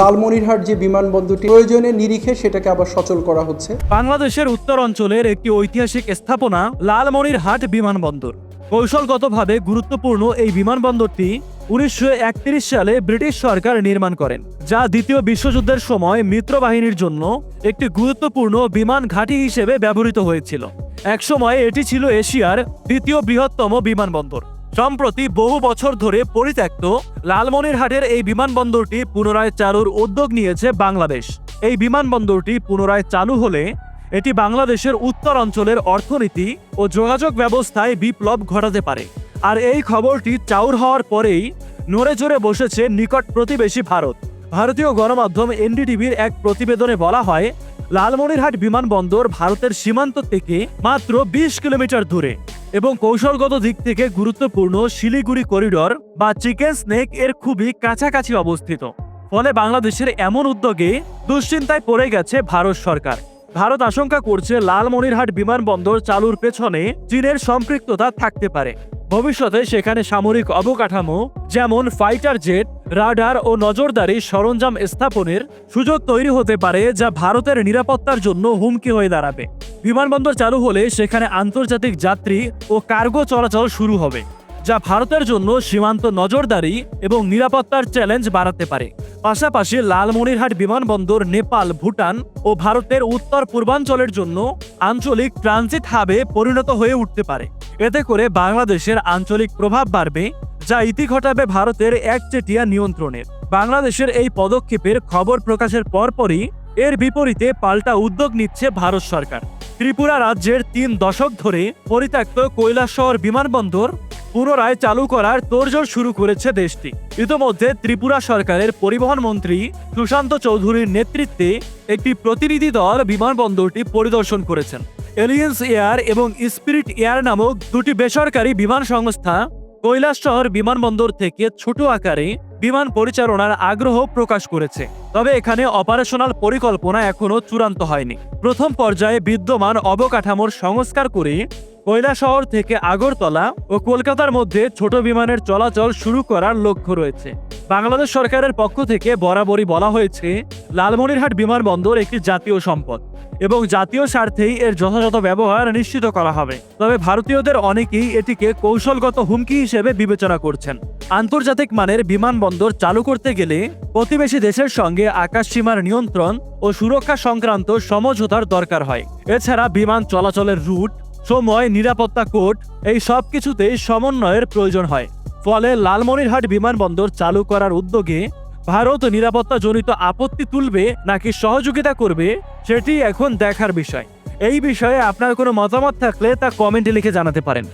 লালমনিরহাট যে বিমানবন্দরটি প্রয়োজনে নিরিখে সেটাকে আবার সচল করা হচ্ছে। বাংলাদেশের উত্তর অঞ্চলের একটি ঐতিহাসিক স্থাপনা লালমনিরহাট বিমানবন্দর। কৌশলগতভাবে গুরুত্বপূর্ণ এই বিমানবন্দরটি উনিশশো সালে ব্রিটিশ সরকার নির্মাণ করেন, যা দ্বিতীয় বিশ্বযুদ্ধের সময় মিত্রবাহিনীর জন্য একটি গুরুত্বপূর্ণ বিমান ঘাঁটি হিসেবে ব্যবহৃত হয়েছিল। একসময় এটি ছিল এশিয়ার দ্বিতীয় বৃহত্তম বিমানবন্দর। সম্প্রতি বহু বছর ধরে পরিত্যক্ত লালমনিরহাটের এই বিমানবন্দরটি পুনরায় চালুর উদ্যোগ নিয়েছে বাংলাদেশ। এই বিমানবন্দরটি পুনরায় চালু হলে এটি বাংলাদেশের উত্তর অঞ্চলের অর্থনীতি ও যোগাযোগ ব্যবস্থায় বিপ্লব ঘটাতে পারে। আর এই খবরটি চাউর হওয়ার পরেই নড়ে চড়ে বসেছে নিকট প্রতিবেশী ভারত। ভারতীয় গণমাধ্যম এনডিটিভির এক প্রতিবেদনে বলা হয়, লালমনিরহাট বিমানবন্দর ভারতের সীমান্ত থেকে মাত্র বিশ কিলোমিটার দূরে। এবং কৌশলগত দিক থেকে গুরুত্বপূর্ণ শিলিগুড়ি করিডর বা চিকেন স্নেক এর খুবই কাছাকাছি অবস্থিত। ফলে বাংলাদেশের এমন উদ্যোগে দুশ্চিন্তায় পড়ে গেছে ভারত সরকার। ভারত আশঙ্কা করছে লালমনিরহাট বিমানবন্দর চালুর পেছনে চীনের সম্পৃক্ততা থাকতে পারে। ভবিষ্যতে সেখানে সামরিক অবকাঠামো যেমন ফাইটার জেট, রাডার ও নজরদারি সরঞ্জাম স্থাপনের সুযোগ তৈরি হতে পারে যা ভারতের নিরাপত্তার জন্য হুমকি হয়ে দাঁড়াবে। বিমানবন্দর চালু হলে সেখানে আন্তর্জাতিক যাত্রী ও কার্গো চলাচল শুরু হবে, যা ভারতের জন্য সীমান্ত নজরদারি এবং নিরাপত্তার চ্যালেঞ্জ বাড়াতে পারে। পাশাপাশি লালমনিরহাট বিমানবন্দর নেপাল, ভুটান ও ভারতের উত্তর পূর্বাঞ্চলের জন্য আঞ্চলিক ট্রানজিট হাবে পরিণত হয়ে উঠতে পারে। এতে করে বাংলাদেশের আঞ্চলিক প্রভাব বাড়বে, যা ইতি ঘটাবে ভারতের একচেটিয়া নিয়ন্ত্রণের। বাংলাদেশের এই পদক্ষেপের খবর প্রকাশের পরপরই এর বিপরীতে পাল্টা উদ্যোগ নিচ্ছে ভারত সরকার। ত্রিপুরা রাজ্যের তিন দশক ধরে পরিত্যক্ত কৈলাসহর বিমানবন্দর পুনরায় চালু করার তোড়জোড় শুরু করেছে দেশটি। ইতোমধ্যে ত্রিপুরা সরকারের পরিবহন মন্ত্রী সুশান্ত চৌধুরীর নেতৃত্বে একটি প্রতিনিধি দল বিমানবন্দরটি পরিদর্শন করেছেন। এলিয়েন্স এয়ার এবং স্পিরিট এয়ার নামক দুটি বেসরকারি বিমান সংস্থা কৈলাস শহর বিমানবন্দর থেকে ছোট আকারে বিমান পরিচালনার আগ্রহ প্রকাশ করেছে। তবে এখানে অপারেশনাল পরিকল্পনা এখনও চূড়ান্ত হয়নি। প্রথম পর্যায়ে বিদ্যমান অবকাঠামোর সংস্কার করে শহর থেকে আগরতলা ও কলকাতার মধ্যে ছোট বিমানের চলাচল শুরু করার লক্ষ্য রয়েছে। বাংলাদেশ সরকারের পক্ষ থেকে বরাবরই বলা হয়েছে, লালমনিরহাট বিমানবন্দর একটি জাতীয় সম্পদ এবং জাতীয় স্বার্থেই এর যথাযথ ব্যবহার নিশ্চিত করা হবে। তবে ভারতীয়দের অনেকেই এটিকে কৌশলগত হুমকি হিসেবে বিবেচনা করছেন। আন্তর্জাতিক মানের বিমানবন্দর চালু করতে গেলে প্রতিবেশী দেশের সঙ্গে আকাশ সীমার নিয়ন্ত্রণ ও সুরক্ষা সংক্রান্ত সমঝোতার দরকার হয়। এছাড়া বিমান চলাচলের রুট সময়, নিরাপত্তা কোড, এই সব কিছুতেই সমন্বয়ের প্রয়োজন হয়। ফলে লালমনিরহাট বিমানবন্দর চালু করার উদ্যোগে ভারত নিরাপত্তাজনিত আপত্তি তুলবে নাকি সহযোগিতা করবে, সেটি এখন দেখার বিষয়। এই বিষয়ে আপনার কোনো মতামত থাকলে তা কমেন্টে লিখে জানাতে পারেন।